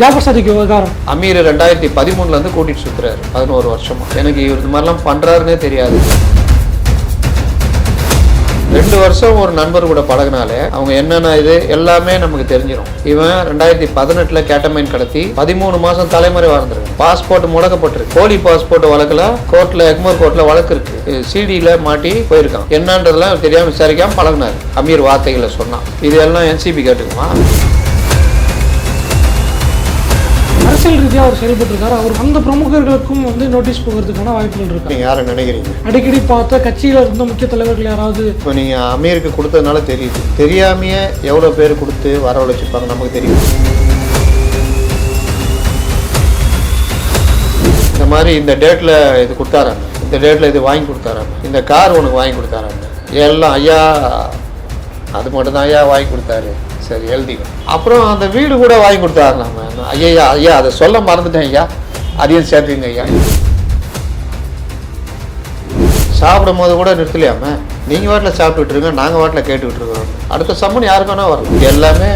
ஜாஃபர் விவகாரம். அமீர் ரெண்டாயிரத்தி பதிமூணுல இருந்து கூட்டிட்டு சுத்துறாரு. பதினோரு வருஷமா. எனக்கு இவர் இது மாதிரிலாம் பண்றாருன்னே தெரியாது. ரெண்டு வருஷம் ஒரு நண்பர் கூட பழகினாலே அவங்க என்னென்ன இது எல்லாமே நமக்கு தெரிஞ்சிடும் இவன் ரெண்டாயிரத்தி பதினெட்டுல கேட்டமைன் கடத்தி பதிமூணு மாசம் தலைமுறை வாழ்ந்துருக்கு பாஸ்போர்ட் முடக்கப்பட்டிருக்கு. போலி பாஸ்போர்ட் வழக்குல கோர்ட்ல எக்மோர் கோர்ட்ல வழக்கு இருக்கு. சிடியில மாட்டி போயிருக்கான். என்னன்றதெல்லாம் தெரியாம விசாரிக்காம பழகினாரு. அமீர் வார்த்தைகளை சொன்னான். இது எல்லாம் என்சிபி கேட்டுக்குமா? அவர் செயல்பட்டிருக்காரு. அவர் அந்த பிரமுகர்களுக்கும் வந்து நோட்டீஸ் போகிறதுக்கான வாய்ப்புகள் இருக்கு. நீங்க யாரை நினைக்கிறீங்க? அடிக்கடி பார்த்த கட்சியில் இருந்த முக்கிய தலைவர்கள் யாராவது? இப்போ நீங்கள் அமீருக்கு கொடுத்ததுனால தெரியுது. தெரியாமையே எவ்வளோ பேர் கொடுத்து வரவழைச்சிருப்பாங்க நமக்கு தெரியும். இந்த மாதிரி இந்த டேட்டில் இது கொடுத்தாராங்க இந்த டேட்டில் இது வாங்கி கொடுத்தாராங்க இந்த கார் உனக்கு வாங்கி கொடுத்தாராங்க எல்லாம் ஐயா அது மட்டும் தான் ஐயா வாங்கி கொடுத்தாரு. சரி எழுதிக்க அப்புறம் அந்த வீடு கூட வாங்கி கொடுத்தாரு நம்ம. ஐயா ஐயா அதை சொல்ல மறந்துட்டேன் ஐயா. அதையும் சேர்த்துங்க ஐயா. சாப்பிடும் போது கூட நிறுத்தலையாம? நீங்கள் வாட்டில் சாப்பிட்டுட்டு இருங்க நாங்கள் வாட்டில் கேட்டுக்கிட்டு இருக்கிறோம். அடுத்த சம்மன் யாருக்கு வேணால் வரும். எல்லாமே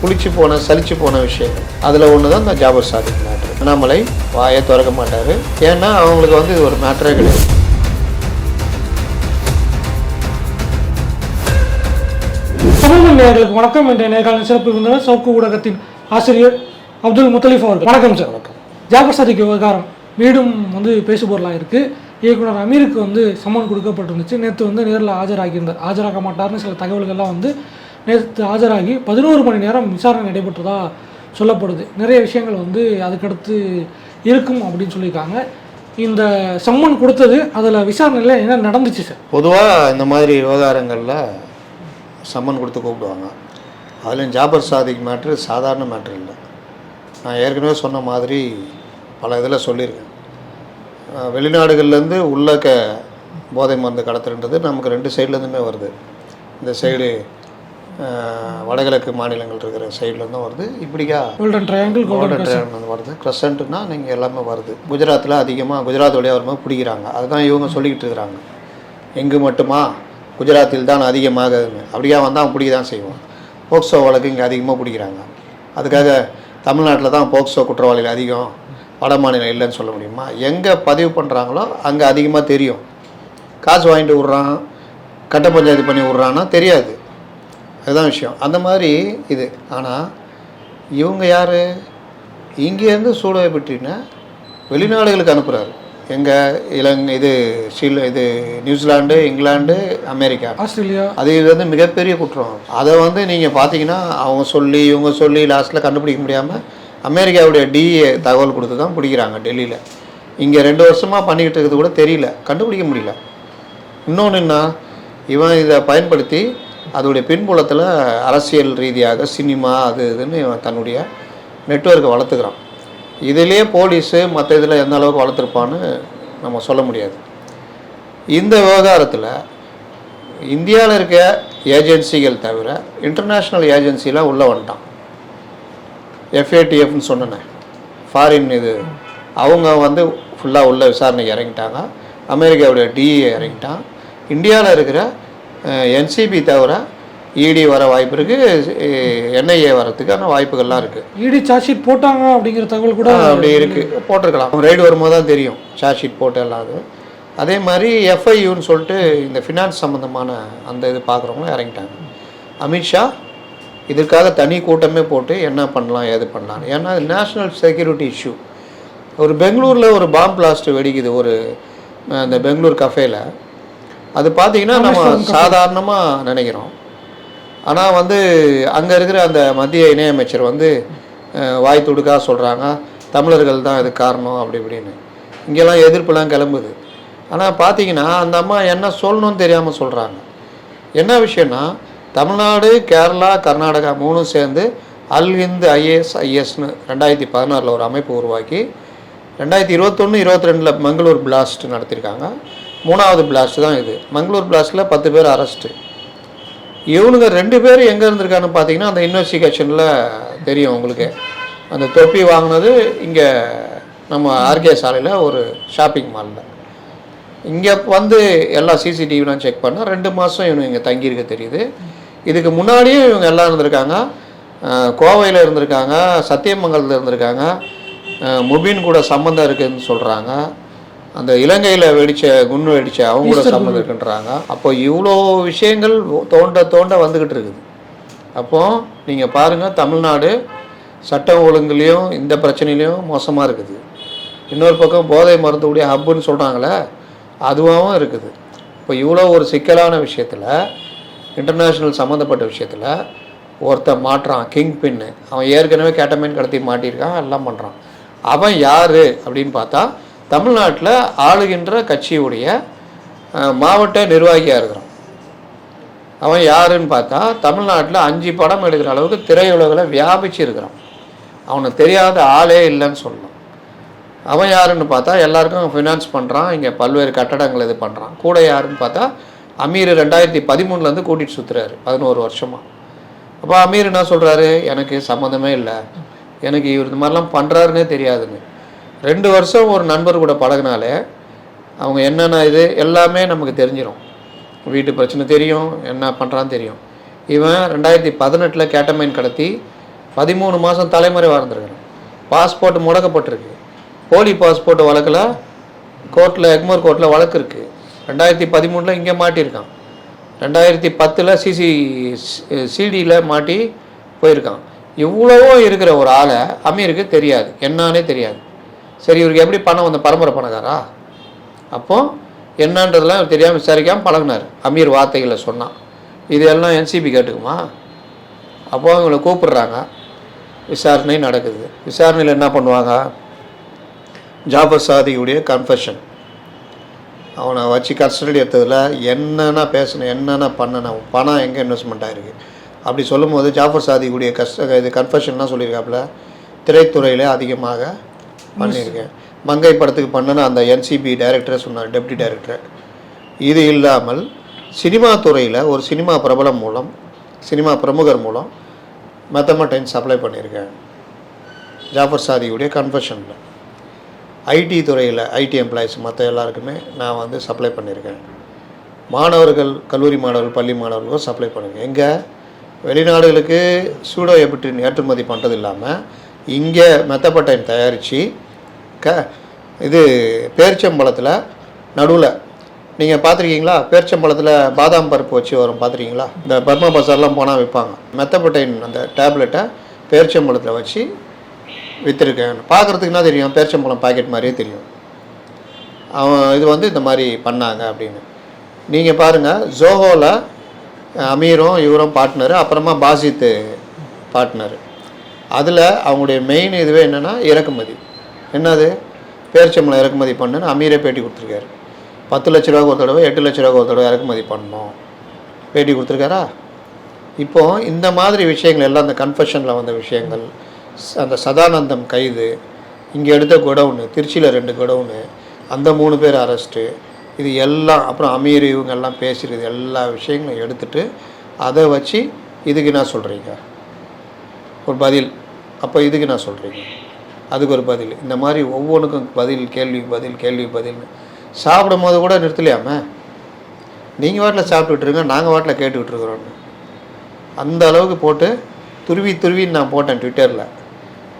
குளிச்சு போன சலிச்சு போன விஷயம். அதில் ஒன்று தான் இந்த ஜாபர் சாதிக் மேட்ரு அண்ணாமலை வாயை திறக்க மாட்டார். ஏன்னா அவங்களுக்கு வந்து இது ஒரு மேட்டரே கிடையாது. சமூக நேயர்களுக்கு வணக்கம் என்ற நேர்காணல் சிறப்பு விருந்தினர் சவுக்கு ஊடகத்தின் ஆசிரியர் அப்துல் முத்தலிஃப் அவர்கள். வணக்கம் சார். வணக்கம். ஜாஃபர் சதிக் விவகாரம். மீண்டும் வந்து பேசுபொருளாக இருக்கு. இயக்குனர் அமீருக்கு வந்து சம்மன் கொடுக்கப்பட்டிருந்துச்சு. நேற்று வந்து நேரில் ஆஜராகியிருந்தார். ஆஜராக மாட்டார்னு சில தகவல்கள்லாம் வந்து நேற்று ஆஜராகி பதினோரு மணி நேரம் விசாரணை நடைபெற்றதா சொல்லப்படுது. நிறைய விஷயங்கள் வந்து அதுக்கடுத்து இருக்கும் அப்படின்னு சொல்லியிருக்காங்க. இந்த சம்மன் கொடுத்தது அதில் விசாரணையில் என்ன நடந்துச்சு சார்? பொதுவாக இந்த மாதிரி விவகாரங்களில் சம்மன் கொடுத்து கூப்பிடுவாங்க. அதுலேயும் ஜாபர் சாதிக் மேட்ரு சாதாரண மேட்ரு இல்லை. நான் ஏற்கனவே சொன்ன மாதிரி பல இதில் சொல்லியிருக்கேன். வெளிநாடுகள்லேருந்து உள்ள க போதை மருந்து கடத்துறது நமக்கு ரெண்டு சைட்லேருந்துமே வருது. இந்த சைடு வடகிழக்கு மாநிலங்கள் இருக்கிற சைட்லேருந்தும் வருது. இப்படிக்கா கோல்டன் ட்ரையாங்கிள் கோல்டன் ட்ரையாங்கிள் வந்து வருது. க்ரசண்ட்னா நீங்கள் எல்லாமே வருது. குஜராத்தில் அதிகமாக குஜராத் வழியாக வரும்போது பிடிக்கிறாங்க. அதுதான் இவங்க சொல்லிக்கிட்டு இருக்கிறாங்க. எங்கு மட்டுமா குஜராத்தில் தான் அதிகமாக அப்படியே வந்தால் அவன் பிடிக்க தான் செய்வான். போக்சோ வழக்கு இங்கே அதிகமாக பிடிக்கிறாங்க. அதுக்காக தமிழ்நாட்டில் தான் போக்சோ குற்றவாளிகள் அதிகம் வட மாநிலம் இல்லைன்னு சொல்ல முடியுமா? எங்கே பதிவு பண்ணுறாங்களோ அங்கே அதிகமாக தெரியும். காசு வாங்கிட்டு விட்றான் கட்ட பஞ்சாயத்து பண்ணி விட்றான்னா தெரியாது. அதுதான் விஷயம். அந்த மாதிரி இது. ஆனால் இவங்க யார்? இங்கேருந்து சூழலை பற்றின வெளிநாடுகளுக்கு அனுப்புகிறாரு எங்கள் இலங்கை இது ஸ்ரீல இது நியூசிலாண்டு இங்கிலாந்து அமெரிக்கா. ஆஸ்திரேலியா. அது இது வந்து மிகப்பெரிய குற்றம். அதை வந்து நீங்கள் பார்த்தீங்கன்னா அவங்க சொல்லி இவங்க சொல்லி லாஸ்ட்டில் கண்டுபிடிக்க முடியாமல் அமெரிக்காவுடைய டிஏ தகவல் கொடுத்து தான் பிடிக்கிறாங்க டெல்லியில். இங்கே ரெண்டு வருஷமாக பண்ணிக்கிட்டு இருக்கிறது கூட தெரியல. கண்டுபிடிக்க முடியல. இன்னொன்று என்ன? இவன் இதை பயன்படுத்தி அதோடைய பின்புலத்தில் அரசியல் ரீதியாக சினிமா அது இதுன்னு இவன் தன்னுடைய நெட்வொர்க்கை வளர்த்துக்கிறான். இதிலே போலீஸு மற்ற இதில் எந்த அளவுக்கு வளர்த்துருப்பான்னு நம்ம சொல்ல முடியாது. இந்த விவகாரத்தில் இந்தியாவில் இருக்க ஏஜென்சிகள் தவிர இன்டர்நேஷ்னல் ஏஜென்சிலாம் உள்ளே வந்துட்டான். எஃப்ஏடிஎஃப்னு சொன்னேன். ஃபாரின் இது. அவங்க வந்து ஃபுல்லாக உள்ள விசாரணைக்கு இறங்கிட்டாங்க. அமெரிக்காவுடைய டிஏ இறங்கிட்டான். இந்தியாவில் இருக்கிற என்சிபி தவிர இடி வர வாய்ப்பு இருக்குது என்ஐஏ வரத்துக்கான வாய்ப்புகள்லாம் இருக்குது இடி சார்ஜ் ஷீட் போட்டாங்க அப்படிங்கிற தகவல் கூட அப்படி இருக்குது போட்டிருக்கலாம். ரைடு வரும்போது தான் தெரியும். சார்ஜ் ஷீட் போட்டு எல்லாம் அது. அதே மாதிரி எஃப்ஐயூன்னு சொல்லிட்டு இந்த ஃபினான்ஸ் சம்மந்தமான அந்த இது பார்க்குறவங்களும் இறங்கிட்டாங்க. அமித்ஷா இதற்காக தனி கூட்டமே போட்டு என்ன பண்ணலாம் ஏது பண்ணலாம் ஏன்னா நேஷ்னல் செக்யூரிட்டி இஷ்யூ ஒரு பெங்களூரில் ஒரு பாம் பிளாஸ்ட் வெடிக்குது ஒரு அஹ், இந்த பெங்களூர் கஃபேல அது பார்த்தீங்கன்னா நம்ம சாதாரணமாக நினைக்கிறோம். ஆனால் வந்து அங்கே இருக்கிற அந்த மத்திய இணையமைச்சர் வந்து வாய் துடுக்கா சொல்கிறாங்க தமிழர்கள் தான் இது காரணம் அப்படி இப்படின்னு. இங்கெல்லாம் எதிர்ப்புலாம் கிளம்புது. ஆனால் பார்த்தீங்கன்னா அந்த அம்மா என்ன சொல்லணும்னு தெரியாமல் சொல்கிறாங்க என்ன விஷயம்னா தமிழ்நாடு கேரளா கர்நாடகா மூணும் சேர்ந்து அல் ஹிந்து ஐஏஎஸ் ஐஎஸ்னு ரெண்டாயிரத்தி பதினாறில் ஒரு அமைப்பு உருவாக்கி ரெண்டாயிரத்தி இருபத்தொன்று இருபத்தி ரெண்டில் மங்களூர் பிளாஸ்ட் நடத்தியிருக்காங்க மூணாவது பிளாஸ்ட் தான் இது. மங்களூர் பிளாஸ்ட்டில் பத்து பேர் அரெஸ்ட்டு இவனுங்க ரெண்டு பேரும் எங்கே இருந்திருக்கான்னு பார்த்தீங்கன்னா அந்த இன்வெஸ்டிகேஷனில் தெரியும் உங்களுக்கு. அந்த தொப்பி வாங்கினது இங்கே நம்ம ஆர்கே சாலையில் ஒரு ஷாப்பிங் மாலில் இங்கே வந்து எல்லா சிசிடிவிலாம் செக் பண்ணால் ரெண்டு மாதம் இவனு இங்கே தங்கியிருக்க தெரியுது. இதுக்கு முன்னாடியும் இவங்க எல்லாம் இருந்திருக்காங்க. கோவையில் இருந்திருக்காங்க சத்தியமங்கலத்தில் இருந்திருக்காங்க. முபின் கூட சம்மந்தம் இருக்குதுன்னு சொல்கிறாங்க அந்த இலங்கையில் வெடிச்ச குண்டு வெடிச்ச அவங்க கூட சம்மந்தம் இருக்குன்றாங்க. அப்போ இவ்வளோ விஷயங்கள் தோண்ட தோண்ட வந்துக்கிட்டு இருக்குது. அப்போ நீங்கள் பாருங்கள் தமிழ்நாடு சட்டம் ஒழுங்குலேயும் இந்த பிரச்சனையிலையும் மோசமாக இருக்குது. இன்னொரு பக்கம் போதை மருந்துடைய ஹப்புன்னு சொல்கிறாங்களே அதுவாகவும் இருக்குது. இப்போ இவ்வளோ ஒரு சிக்கலான விஷயத்தில் இன்டர்நேஷ்னல் சம்மந்தப்பட்ட விஷயத்தில் ஒருத்தன் மாட்டுறான் கிங் பின்னு. அவன் ஏற்கனவே கேட்டமீன் கடத்தி மாட்டியிருக்கான் எல்லாம் பண்ணுறான் அவன் யார் அப்படின்னு பார்த்தா தமிழ்நாட்டில் ஆளுகின்ற கட்சியுடைய மாவட்ட நிர்வாகியாக இருக்கிறான். அவன் யாருன்னு பார்த்தா தமிழ்நாட்டில் அஞ்சு படம் எடுக்கிற அளவுக்கு திரையுலகில் வியாபிச்சு இருக்கிறான் அவனுக்கு தெரியாத ஆளே இல்லைன்னு சொல்லலாம் அவன் யாருன்னு பார்த்தா எல்லாருக்கும் ஃபினான்ஸ் பண்ணுறான் இங்கே பல்வேறு கட்டடங்கள் இது பண்ணுறான் கூட யாருன்னு பார்த்தா அமீர் ரெண்டாயிரத்தி பதிமூணுலேருந்து கூட்டிகிட்டு சுற்றுறாரு பதினோரு வருஷமாக அப்போ அமீர் என்ன சொல்கிறாரு எனக்கு சம்மந்தமே இல்லை. எனக்கு இவர் இந்த மாதிரிலாம் பண்ணுறாருன்னே தெரியாதுன்னு. ரெண்டு வருஷம் ஒரு நண்பர் கூட பழகினாலே அவங்க என்னென்ன இது எல்லாமே நமக்கு தெரிஞ்சிடும் வீட்டு பிரச்சனை தெரியும் என்ன பண்ணுறான்னு தெரியும். இவன் ரெண்டாயிரத்தி பதினெட்டில் கேட்டமைன் கடத்தி பதிமூணு மாதம் தலைமுறை வாழ்ந்துருக்கான் பாஸ்போர்ட் முடக்கப்பட்டிருக்கு. போலி பாஸ்போர்ட் வழக்கில் கோர்ட்டில் எக்மோர் கோர்ட்டில் வழக்கு இருக்குது ரெண்டாயிரத்தி பதிமூணில் இங்கே மாட்டியிருக்கான். ரெண்டாயிரத்தி பத்தில் சிசி சிடியில் மாட்டி போயிருக்கான். இவ்வளவோ இருக்கிற ஒரு ஆளை அமீருக்கு தெரியாது. என்னன்னே தெரியாது. சரி இவருக்கு எப்படி பணம் வந்த பரம்பரை பணக்காரா அப்போ என்னன்றதெல்லாம் தெரியாமல் விசாரிக்காமல் பழகுனார். அமீர் வார்த்தைகளை சொன்னான் இது எல்லாம் என்சிபி கேட்டுக்குமா? அப்போ அவங்கள கூப்பிடுறாங்க. விசாரணை நடக்குது. விசாரணையில் என்ன பண்ணுவாங்க? ஜாபர் சாதியுடைய கன்ஃபெஷன் அவனை வச்சு கஸ்டடி எடுத்ததில் என்னென்ன பேசணும் என்னென்ன பண்ணணும் பணம் எங்கே இன்வெஸ்ட்மெண்ட் ஆகிருக்கு அப்படி சொல்லும்போது ஜாஃபர் சாதிக்குடைய கஷ்ட இது கன்ஃபெஷன்லாம் சொல்லியிருக்காப்புல திரைத்துறையில் அதிகமாக பண்ணியிருக்கேன். மங்கை படத்துக்கு பண்ணன அந்த என்சிபி டைரக்டரை சொன்னார் டெப்டி டைரக்டர் இது இல்லாமல் சினிமா துறையில் ஒரு சினிமா பிரபலம் மூலம் சினிமா பிரமுகர் மூலம் மெத்தமட்டைன் சப்ளை பண்ணியிருக்கேன். ஜாஃபர் சாதியுடைய கன்ஃபெஷனில் ஐடி துறையில் ஐடி எம்ப்ளாயிஸ் மற்ற எல்லாருக்குமே நான் வந்து சப்ளை பண்ணியிருக்கேன். மாணவர்கள் கல்லூரி மாணவர்கள் பள்ளி மாணவர்களுக்கும் சப்ளை பண்ணுங்கள் எங்கே வெளிநாடுகளுக்கு சூடோ எபிட்டின் ஏற்றுமதி பண்ணுறது இல்லாமல் இங்கே மெத்தப்பட்டையம் தயாரித்து க இது பேரிச்சம்பழத்தில் நடுவில். நீங்கள் பார்த்துருக்கீங்களா பேரிச்சம்பழத்தில் பாதாம் பருப்பு வச்சு வரும் பார்த்துருக்கீங்களா இந்த பர்மா பசார்லாம் போனால் விற்பாங்க மெத்தப்பட்டைன் அந்த டேப்லெட்டை பேரிச்சம்பழத்தில் வச்சு விற்றுருக்கேன் பார்க்குறதுக்கு என்ன தெரியும்? பேரிச்சம்பழம் பாக்கெட் மாதிரியே தெரியும். அவன் இது வந்து இந்த மாதிரி பண்ணாங்க அப்படின்னு. நீங்கள் பாருங்கள் ஜோஹோவில் அமீரும் இவரும் பார்ட்னரு அப்புறமா பாசித்து பார்ட்னரு அதில் அவங்களுடைய மெயின் இதுவே என்னென்னா இறக்குமதி. என்னது? பேரிச்சம்பளம் இறக்குமதி பண்ணுன்னு அமீரே பேட்டி கொடுத்துருக்காரு. பத்து லட்ச ரூபாய்க்கு ஒரு தடவை எட்டு லட்ச ரூபாய்க்கு ஒரு தடவை இறக்குமதி பண்ணணும். பேட்டி கொடுத்துருக்காரா? இப்போது இந்த மாதிரி விஷயங்கள் எல்லாம் அந்த கன்ஃபெஷனில் வந்த விஷயங்கள் அந்த சதானந்தம் கைது இங்கே எடுத்த குடவுனு திருச்சியில் ரெண்டு குடவுனு அந்த மூணு பேர் அரெஸ்ட்டு இது எல்லாம் அப்புறம் அமீர் இவங்க எல்லாம் பேசுகிறது எல்லா விஷயங்களும் எடுத்துட்டு அதை வச்சு இதுக்கு என்ன சொல்கிறீங்க ஒரு பதில். அப்போ இதுக்கு நான் சொல்கிறீங்க அதுக்கு ஒரு பதில். இந்த மாதிரி ஒவ்வொன்றுக்கும் பதில் கேள்வி பதில் கேள்வி பதில்னு. சாப்பிடும் போது கூட நிறுத்தலையாமே? நீங்கள் வாட்டில் சாப்பிட்டுட்ருங்க நாங்கள் வாட்டில் கேட்டுக்கிட்டுருக்குறோன்னு அந்த அளவுக்கு போட்டு துருவி துருவின்னு நான் போட்டேன் ட்விட்டரில்.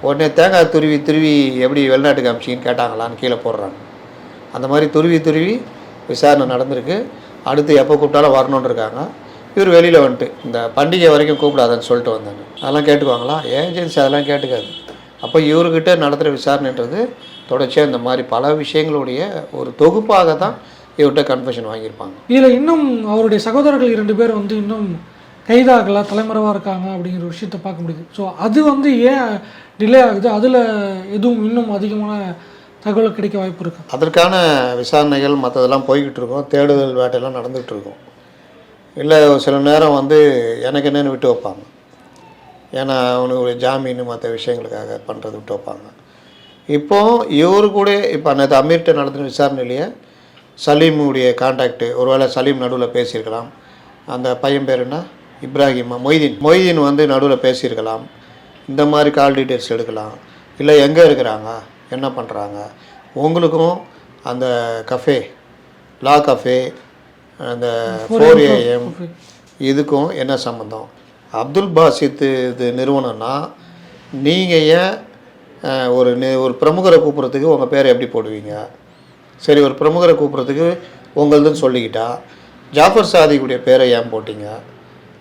உடனே தேங்காய் துருவி துருவி எப்படி வெளிநாட்டுக்கு அமிச்சின்னு கேட்டாங்களான்னு கீழே போடுறாங்க. அந்த மாதிரி துருவி துருவி விசாரணை நடந்திருக்கு. அடுத்து எப்போ கூப்பிட்டாலும் வரணுன்னு இருக்காங்க. இவர் வெளியில் வந்துட்டு இந்த பண்டிகை வரைக்கும் கூப்பிடாதன்னு சொல்லிட்டு வந்தாங்க. அதெல்லாம் கேட்டுக்குவாங்களா? ஏஜென்சி அதெல்லாம் கேட்டுக்காது. அப்போ இவர்கிட்ட நடத்துகிற விசாரணைன்றது தொடர்ச்சியாக இந்த மாதிரி பல விஷயங்களுடைய ஒரு தொகுப்பாக தான் இவர்கிட்ட கன்ஃபெஷன் வாங்கியிருப்பாங்க. இதில் இன்னும் அவருடைய சகோதரர்கள் இரண்டு பேர் வந்து இன்னும் கைதாகல தலைமறைவாக இருக்காங்க அப்படிங்கிற விஷயத்தை பார்க்க முடியுது. ஸோ அது வந்து ஏன் டிலே ஆகுது? அதில் எதுவும் இன்னும் அதிகமான தகவல் கிடைக்க வாய்ப்பு இருக்கு? அதற்கான விசாரணைகள் மற்றதெல்லாம் போய்கிட்டு இருக்கோம். தேடுதல் வேட்டையெல்லாம் நடந்துகிட்டு இருக்கும். இல்லை சில நேரம் வந்து எனக்கு என்னென்னு விட்டு வைப்பாங்க. ஏன்னா அவனுக்கு ஜாமீன் மற்ற விஷயங்களுக்காக பண்ணுறது விட்டு வைப்பாங்க. இப்போ இவரு கூட இப்போ நேற்று அமீர்கிட்ட நடத்தின விசாரணையிலேயே சலீமுடைய கான்டாக்டு ஒருவேளை சலீம் நடுவில் பேசியிருக்கலாம். அந்த பையன் பேர் என்ன? இப்ராஹிமா மொய்தீன். மொய்தீன் வந்து நடுவில் பேசியிருக்கலாம். இந்த மாதிரி கால் டீட்டெயில்ஸ் எடுக்கலாம். இல்லை எங்கே இருக்கிறாங்க? என்ன பண்ணுறாங்க உங்களுக்கும் அந்த கஃபே லா கஃபே அந்த ஃபோர் ஏஎம் இதுக்கும் என்ன சம்மந்தம் அப்துல் பாசித் இது நிறுவனம்னா நீங்கள் ஏன் ஒரு ஒரு பிரமுகரை கூப்பிட்றதுக்கு உங்கள் பேரை எப்படி போடுவீங்க? சரி ஒரு பிரமுகரை கூப்பிட்றதுக்கு உங்களதுன்னு சொல்லிக்கிட்டா ஜாஃபர் சாதிக்குடைய பேரை ஏன் போட்டீங்க?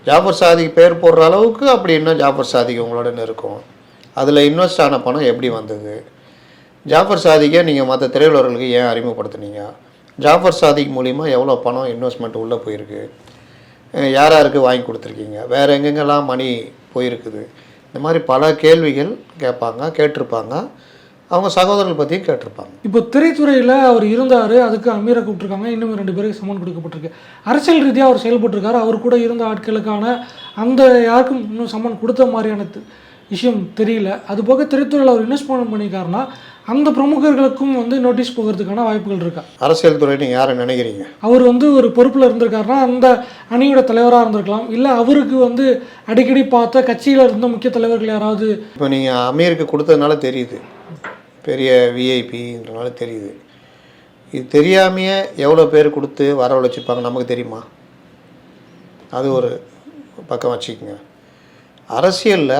ஜாஃபர் சாதிக்கு பேர் போடுற அளவுக்கு அப்படி என்ன ஜாஃபர் சாதிக்கு உங்களோட இருக்கும். அதில் இன்வெஸ்ட் ஆன பணம் எப்படி வந்தது? ஜாஃபர் சாதிக்கை நீங்கள் மற்ற திரையுலர்களுக்கு ஏன் அறிமுகப்படுத்துனீங்க? ஜாஃபர் சாதிக் மூலிமா எவ்வளோ பணம் இன்வெஸ்ட்மெண்ட் உள்ளே போயிருக்கு? யார் யாருக்கு வாங்கி கொடுத்துருக்கீங்க? வேறு எங்கெங்கெல்லாம் மணி போயிருக்குது? இந்த மாதிரி பல கேள்விகள் கேட்பாங்க கேட்டிருப்பாங்க. அவங்க சகோதரர்கள் பற்றியும் கேட்டிருப்பாங்க. இப்போ திரைத்துறையில் அவர் இருந்தார் அதுக்கு அமீரை கூப்பிட்டுருக்காங்க இன்னும் ரெண்டு பேருக்கு சம்மன் கொடுக்கப்பட்டிருக்கு. அரசியல் ரீதியாக அவர் செயல்பட்டிருக்காரு அவர் கூட இருந்த ஆட்களுக்கான அந்த யாருக்கும் இன்னும் சம்மன் கொடுத்த மாதிரியான விஷயம் தெரியல. அது போக திரைத்துறையில் அவர் இன்வெஸ்ட்மெண்ட் பண்ணியிருக்காருன்னா அந்த பிரமுகர்களுக்கும் வந்து நோட்டீஸ் போகிறதுக்கான வாய்ப்புகள் இருக்கா? அரசியல் துறை நீங்கள் யாரை நினைக்கிறீங்க? அவர் வந்து ஒரு பொறுப்பில் இருந்திருக்காருன்னா அந்த அணியோட தலைவராக இருந்திருக்கலாம். இல்லை அவருக்கு வந்து அடிக்கடி பார்த்த கட்சியில் இருந்த முக்கிய தலைவர்கள் யாராவது? இப்போ நீங்கள் அமீருக்கு கொடுத்ததுனால தெரியுது. பெரிய விஐபின்றனால தெரியுது. இது தெரியாமையே எவ்வளோ பேர் கொடுத்து வரவழைச்சிருப்பாங்க நமக்கு தெரியுமா? அது ஒரு பக்கம் வச்சுக்கோங்க. அரசியலில்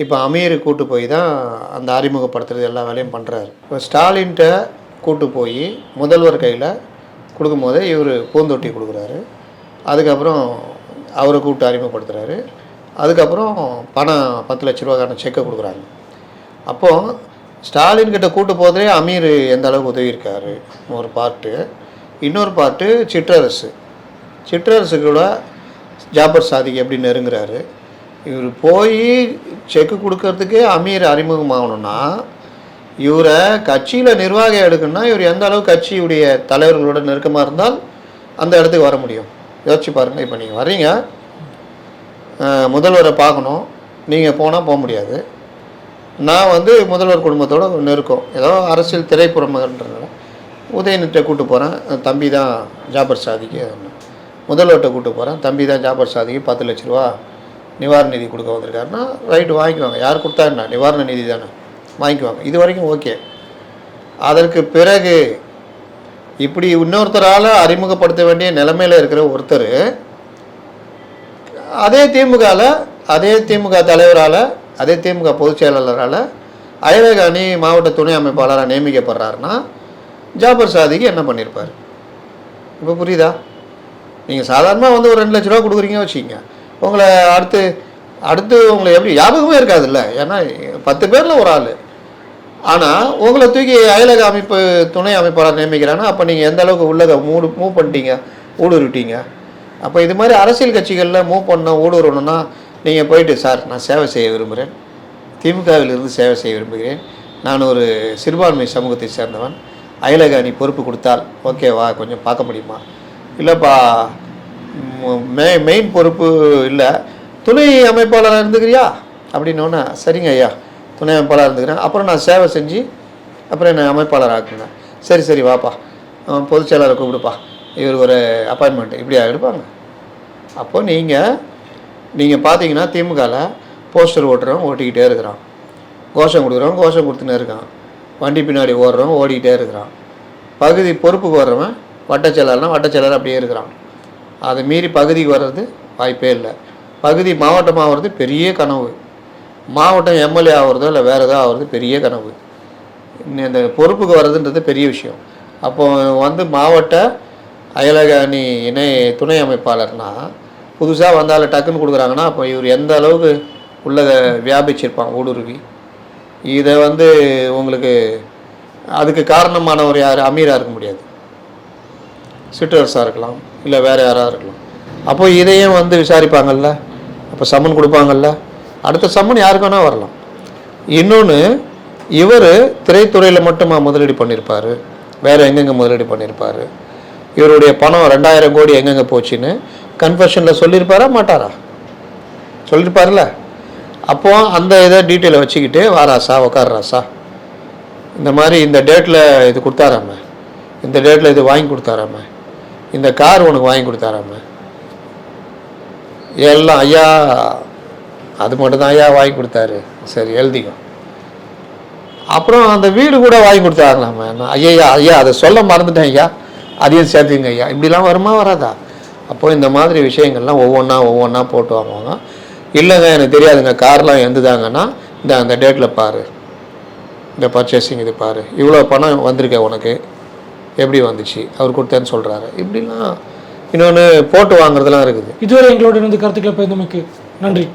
இப்போ அமீர் கூட்டு போய் தான் அந்த அறிமுகப்படுத்துறது எல்லா வேலையும் பண்ணுறாரு இப்போ ஸ்டாலின்கிட்ட கூட்டு போய் முதல்வர் கையில் கொடுக்கும்போது இவர் பூந்தொட்டி கொடுக்குறாரு. அதுக்கப்புறம் அவரை கூப்பிட்டு அறிமுகப்படுத்துகிறாரு அதுக்கப்புறம் பணம் பத்து லட்ச ரூபாக்கான செக்கை கொடுக்குறாங்க. அப்போது ஸ்டாலின் கிட்ட கூட்டு போதே அமீர் எந்த அளவுக்கு உதவியிருக்காரு ஒரு பாட்டு. இன்னொரு பாட்டு சிற்றரசு. சிற்றரசு கூட ஜாபர் சாதிக் எப்படி நெருங்குறாரு? இவர் போய் செக்கு கொடுக்கறதுக்கே அமீர் அறிமுகமாகணும்னா இவரை கட்சியில் நிர்வாகம் எடுக்கணும்னா இவர் எந்த அளவு கட்சியுடைய தலைவர்களோட நெருக்கமாக இருந்தால் அந்த இடத்துக்கு வர முடியும். யோசிச்சு பாருங்கள் இப்போ நீங்கள் வர்றீங்க முதல்வரை பார்க்கணும். நீங்கள் போனால் போக முடியாது. நான் வந்து முதல்வர் குடும்பத்தோட நெருக்கம். ஏதோ அரசியல் திரைப்புறமன்றதுனால உதயநிட்ட கூட்டு போகிறேன் தம்பி தான் ஜாபர் சாதிக்கு முதல்வர்கிட்ட கூட்டு போகிறேன் தம்பி தான் ஜாபர் சாதிக்கு பத்து லட்ச ரூபா நிவாரண நிதி கொடுக்க வந்திருக்காருன்னா ரைட்டு வாங்கிக்குவாங்க. யார் கொடுத்தா என்ன? நிவாரண நிதி தானே. வாங்கிக்குவாங்க. இது வரைக்கும் ஓகே. அதற்கு பிறகு இப்படி இன்னொருத்தரால் அறிமுகப்படுத்த வேண்டிய நிலைமையில் இருக்கிற ஒருத்தர் அதே திமுகவில் அதே திமுக தலைவரால் அதே திமுக பொதுச் செயலாளரால் அயலக அணி மாவட்ட துணை அமைப்பாளராக நியமிக்கப்படுறாருன்னா ஜாபர் சாதிக்கு என்ன பண்ணியிருப்பார் இப்போ புரியுதா? நீங்கள் சாதாரணமாக வந்து ஒரு ரெண்டு லட்ச ரூபா கொடுக்குறீங்க வச்சுக்கிங்க. உங்களை அடுத்து அடுத்து உங்களை எப்படி ஞாபகமே இருக்காதுல்ல. ஏன்னா பத்து பேரில் ஒரு ஆள். ஆனால் உங்களை தூக்கி அயலக அமைப்பு துணை அமைப்பாளர் நியமிக்கிறான்னா அப்போ நீங்கள் எந்த அளவுக்கு உள்ளக மூடு மூவ் பண்ணிட்டீங்க? ஊடுருவிட்டீங்க? அப்போ இது மாதிரி அரசியல் கட்சிகளில் மூவ் பண்ண ஊடுருவணும்னா நீங்கள் போயிட்டு சார் நான் சேவை செய்ய விரும்புகிறேன் திமுகவிலிருந்து சேவை செய்ய விரும்புகிறேன். நான் ஒரு சிறுபான்மை சமூகத்தை சேர்ந்தவன். அயலக அணி பொறுப்பு கொடுத்தால் ஓகேவா? கொஞ்சம் பார்க்க முடியுமா? இல்லைப்பா மெ மெயின் பொறுப்பு இல்லை. துணை அமைப்பாளராக இருந்துக்கிறியா? அப்படின்னோடனே சரிங்க ஐயா துணை அமைப்பாளராக இருந்துக்கிறேன். அப்புறம் நான் சேவை செஞ்சு அப்புறம் என்னை அமைப்பாளர் ஆக்குங்க. சரி சரி வாப்பா. அவன் பொதுச் செயலாளரை கூப்பிடுப்பா. இவர் ஒரு அப்பாயின்மெண்ட் இப்படியா எடுப்பாங்க? அப்போது நீங்கள் நீங்கள் பார்த்தீங்கன்னா திமுகவில் போஸ்டர் ஓட்டுறவன் ஓட்டிக்கிட்டே இருக்கிறான். கோஷம் கொடுக்குறவன் கோஷம் கொடுத்துன்னு இருக்கான். வண்டி பின்னாடி ஓடுறவன் ஓடிக்கிட்டே இருக்கிறான். பகுதி பொறுப்புக்கு வர்றவன் வட்டச்செயலாளர்னா வட்டச்செயலாளர் அப்படியே இருக்கிறான். அதை மீறி பகுதிக்கு வர்றது வாய்ப்பே இல்லை. பகுதி மாவட்டமாக ஆகிறது பெரிய கனவு. மாவட்டம் எம்எல்ஏ ஆகிறதோ இல்லை வேறு ஏதோ ஆகிறது பெரிய கனவு. இன்னும் இந்த பொறுப்புக்கு வர்றதுன்றது பெரிய விஷயம். அப்போ வந்து மாவட்ட அயலக அணி இணை துணை அமைப்பாளர்னா புதுசாக வந்தால் டக்குன்னு கொடுக்குறாங்கன்னா அப்போ இவர் எந்த அளவுக்கு உள்ளதை வியாபிச்சிருப்பான் ஊடுருவி. இதை வந்து உங்களுக்கு அதுக்கு காரணமானவர் யார்? அமீராக இருக்க முடியாது. சிற்றரசாக இருக்கலாம். இல்லை வேறு யாராக இருக்கலாம். அப்போ இதையும் வந்து விசாரிப்பாங்கல்ல? அப்போ சம்மன் கொடுப்பாங்கல்ல? அடுத்த சம்மன் யாருக்கு வேணால் வரலாம். இன்னொன்று இவர் திரைத்துறையில் மட்டுமா முதலீடு பண்ணியிருப்பார் வேறு எங்கெங்கே முதலீடு பண்ணியிருப்பார் இவருடைய பணம் ரெண்டாயிரம் கோடி எங்கெங்கே போச்சுன்னு கன்ஃபெஷனில் சொல்லியிருப்பாரா மாட்டாரா? சொல்லியிருப்பார்ல அப்போ அந்த இதை டீட்டெயிலை வச்சுக்கிட்டு வாராசா உக்காராசா இந்த மாதிரி இந்த டேட்டில் இது கொடுத்தாராம? இந்த டேட்டில் இது வாங்கி கொடுத்தாராம? இந்த கார் உனக்கு வாங்கி கொடுத்தாராம. எல்லாம் ஐயா அது மட்டும்தான் ஐயா வாங்கி கொடுத்தாரு. சரி எழுதிக்கும் அப்புறம் அந்த வீடு கூட வாங்கி கொடுத்தாங்களாம. நான் ஐயா ஐயா அதை சொல்ல மறந்துட்டேன் ஐயா. அதையும் சேர்த்துங்க ஐயா. இப்படிலாம் வருமா வராதா? அப்போ இந்த மாதிரி விஷயங்கள்லாம் ஒவ்வொன்றா ஒவ்வொன்றா போட்டு வாங்குவாங்க. இல்லைங்க எனக்கு தெரியாதுங்க. கார்லாம் எழுந்துதாங்கன்னா இந்த அந்த டேட்டில் பாரு. இந்த பர்ச்சேசிங் இது பாரு. இவ்வளோ பணம் வந்திருக்க உனக்கு. எப்படி வந்துச்சு? அவர் கொடுத்தேன்னு சொல்கிறாரு இப்படிலாம் இன்னொன்று போட்டு வாங்குறதுலாம் இருக்குது. இதுவரை எங்களோட இருந்து கருத்துக்களை பகிர்ந்தமைக்கு நன்றி.